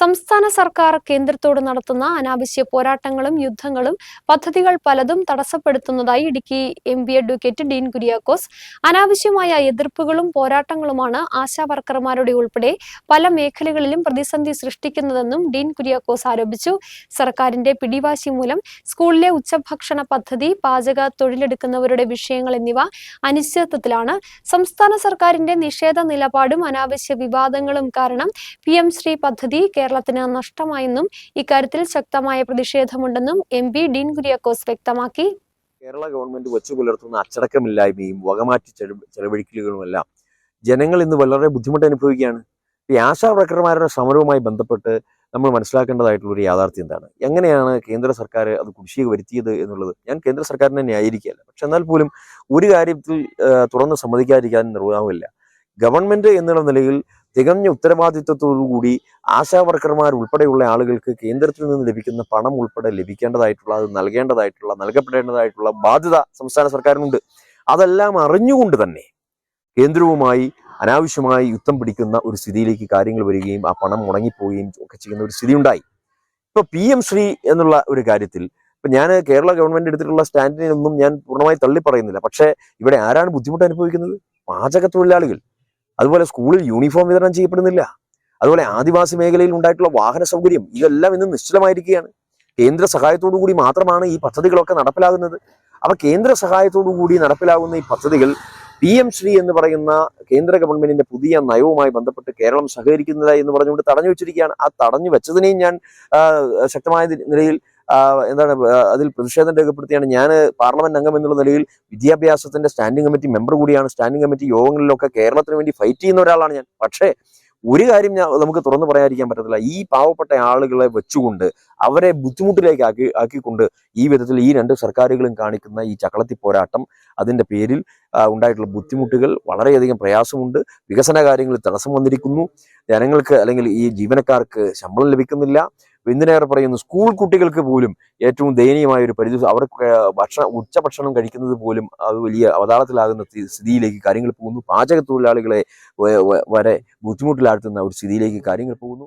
സംസ്ഥാന സർക്കാർ കേന്ദ്രത്തോട് നടത്തുന്ന അനാവശ്യ പോരാട്ടങ്ങളും യുദ്ധങ്ങളും പദ്ധതികൾ പലതും തടസ്സപ്പെടുത്തുന്നതായി Idukki M V advocate Dean Kuriakose. അനാവശ്യമായ എതിർപ്പുകളും പോരാട്ടങ്ങളുമാണ് ആശാ വർക്കർമാരുടെ ഉൾപ്പെടെ പല മേഖലകളിലും പ്രതിസന്ധി സൃഷ്ടിക്കുന്നതെന്നും ഡീൻ കുര്യാക്കോസ് ആരോപിച്ചു. സർക്കാരിന്റെ പിടിവാശി മൂലം സ്കൂളിലെ ഉച്ചഭക്ഷണ പദ്ധതി പാചക തൊഴിലെടുക്കുന്നവരുടെ വിഷയങ്ങൾ എന്നിവ അനിശ്ചിതത്വത്തിലാണ്. സംസ്ഥാന സർക്കാരിന്റെ നിഷേധ നിലപാടും അനാവശ്യ വിവാദങ്ങളും കാരണം പി എം ശ്രീ പദ്ധതി കേരളത്തിന് നഷ്ടമായെന്നും ഇക്കാര്യത്തിൽ ശക്തമായ പ്രതിഷേധമുണ്ടെന്നും എം പി ഡീൻ കുര്യാക്കോസ് വ്യക്തമാക്കി. കേരള ഗവൺമെന്റ് വച്ചു പുലർത്തുന്ന അച്ചടക്കമില്ലായ്മയും വകമാറ്റി ചെലവഴിക്കലുകളുമെല്ലാം ജനങ്ങൾ ഇന്ന് വളരെ ബുദ്ധിമുട്ട് അനുഭവിക്കുകയാണ് ഈ ആശാവർക്കർമാരുടെ സമരവുമായി ബന്ധപ്പെട്ട് നമ്മൾ മനസ്സിലാക്കേണ്ടതായിട്ടുള്ള ഒരു യാഥാർത്ഥ്യം എന്താണ്? എങ്ങനെയാണ് കേന്ദ്ര സർക്കാർ അത് കുടിശ്ശിക വരുത്തിയത് എന്നുള്ളത്? ഞാൻ കേന്ദ്ര സർക്കാരിനെ ന്യായീകരിക്കുകയല്ല. പക്ഷെ എന്നാൽ പോലും ഒരു കാര്യത്തിൽ തുറന്ന് സമ്മതിക്കാതിരിക്കാൻ നിർവാഹമില്ല. ഗവൺമെന്റ് എന്നുള്ള നിലയിൽ തികഞ്ഞ ഉത്തരവാദിത്വത്തോടുകൂടി ആശാ വർക്കർമാർ ഉൾപ്പെടെയുള്ള ആളുകൾക്ക് കേന്ദ്രത്തിൽ നിന്ന് ലഭിക്കുന്ന പണം ഉൾപ്പെടെ ലഭിക്കേണ്ടതായിട്ടുള്ള അത് നൽകേണ്ടതായിട്ടുള്ള നൽകപ്പെടേണ്ടതായിട്ടുള്ള ബാധ്യത സംസ്ഥാന സർക്കാരിനുണ്ട്. അതെല്ലാം അറിഞ്ഞുകൊണ്ട് തന്നെ കേന്ദ്രവുമായി അനാവശ്യമായി യുദ്ധം പിടിക്കുന്ന ഒരു സ്ഥിതിയിലേക്ക് കാര്യങ്ങൾ വരികയും ആ പണം മുടങ്ങിപ്പോവുകയും ഒക്കെ ചെയ്യുന്ന ഒരു സ്ഥിതി ഉണ്ടായി ഇപ്പൊ പി എം ശ്രീ എന്നുള്ള ഒരു കാര്യത്തിൽ ഇപ്പൊ ഞാൻ കേരള ഗവൺമെന്റ് എടുത്തിട്ടുള്ള സ്റ്റാൻഡിനൊന്നും ഞാൻ പൂർണമായി തള്ളി പറയുന്നില്ല പക്ഷേ ഇവിടെ ആരാണ് ബുദ്ധിമുട്ട് അനുഭവിക്കുന്നത്? പാചക തൊഴിലാളികൾ അതുപോലെ സ്കൂളിൽ യൂണിഫോം വിതരണം ചെയ്യപ്പെടുന്നില്ല. അതുപോലെ ആദിവാസി മേഖലയിൽ ഉണ്ടായിട്ടുള്ള വാഹന സൗകര്യം ഇതെല്ലാം ഇന്ന് നിശ്ചലമായിരിക്കുകയാണ്. കേന്ദ്ര സഹായത്തോടു കൂടി മാത്രമാണ് ഈ പദ്ധതികളൊക്കെ നടപ്പിലാകുന്നത്. അപ്പൊ കേന്ദ്ര സഹായത്തോടു കൂടി നടപ്പിലാകുന്ന ഈ പദ്ധതികൾ പി എം ശ്രീ എന്ന് പറയുന്ന കേന്ദ്ര ഗവൺമെന്റിന്റെ പുതിയ നയവുമായി ബന്ധപ്പെട്ട് കേരളം സഹകരിക്കുന്നില്ല എന്ന് പറഞ്ഞുകൊണ്ട് തടഞ്ഞു വെച്ചിരിക്കുകയാണ്. ആ തടഞ്ഞു വെച്ചതിനെയും ഞാൻ ശക്തമായ നിലയിൽ എന്താണ് അതിൽ പ്രതിഷേധം രേഖപ്പെടുത്തിയാണ്. ഞാൻ പാർലമെന്റ് അംഗം എന്നുള്ള നിലയിൽ വിദ്യാഭ്യാസത്തിന്റെ സ്റ്റാൻഡിംഗ് കമ്മിറ്റി മെമ്പർ കൂടിയാണ്. സ്റ്റാൻഡിംഗ് കമ്മിറ്റി യോഗങ്ങളിലൊക്കെ കേരളത്തിന് വേണ്ടി ഫൈറ്റ് ചെയ്യുന്ന ഒരാളാണ് ഞാൻ. പക്ഷേ ഒരു കാര്യം ഞാൻ നമുക്ക് തുറന്നു പറയാതിരിക്കാൻ പറ്റത്തില്ല. ഈ പാവപ്പെട്ട ആളുകളെ വെച്ചുകൊണ്ട് അവരെ ബുദ്ധിമുട്ടിലേക്ക് ആക്കി ആക്കിക്കൊണ്ട് ഈ വിധത്തിൽ ഈ രണ്ട് സർക്കാരുകളും കാണിക്കുന്ന ഈ ചക്കളത്തി പോരാട്ടം അതിന്റെ പേരിൽ ഉണ്ടായിട്ടുള്ള ബുദ്ധിമുട്ടുകൾ വളരെയധികം പ്രയാസമുണ്ട്. വികസന കാര്യങ്ങളിൽ തടസ്സം വന്നിരിക്കുന്നു. ജനങ്ങൾക്ക് അല്ലെങ്കിൽ ഈ ജീവനക്കാർക്ക് ശമ്പളം ലഭിക്കുന്നില്ല. എന്തിനേറെ പറയുന്നു സ്കൂൾ കുട്ടികൾക്ക് പോലും ഏറ്റവും ദയനീയമായ ഒരു പരിധി അവർ ഭക്ഷണം ഉച്ചഭക്ഷണം കഴിക്കുന്നത് പോലും അത് വലിയ അവതാളത്തിലാകുന്ന സ്ഥിതിയിലേക്ക് കാര്യങ്ങൾ പോകുന്നു. പാചക തൊഴിലാളികളെ വരെ ബുദ്ധിമുട്ടിലാഴ്ത്തുന്ന ഒരു സ്ഥിതിയിലേക്ക് കാര്യങ്ങൾ പോകുന്നു.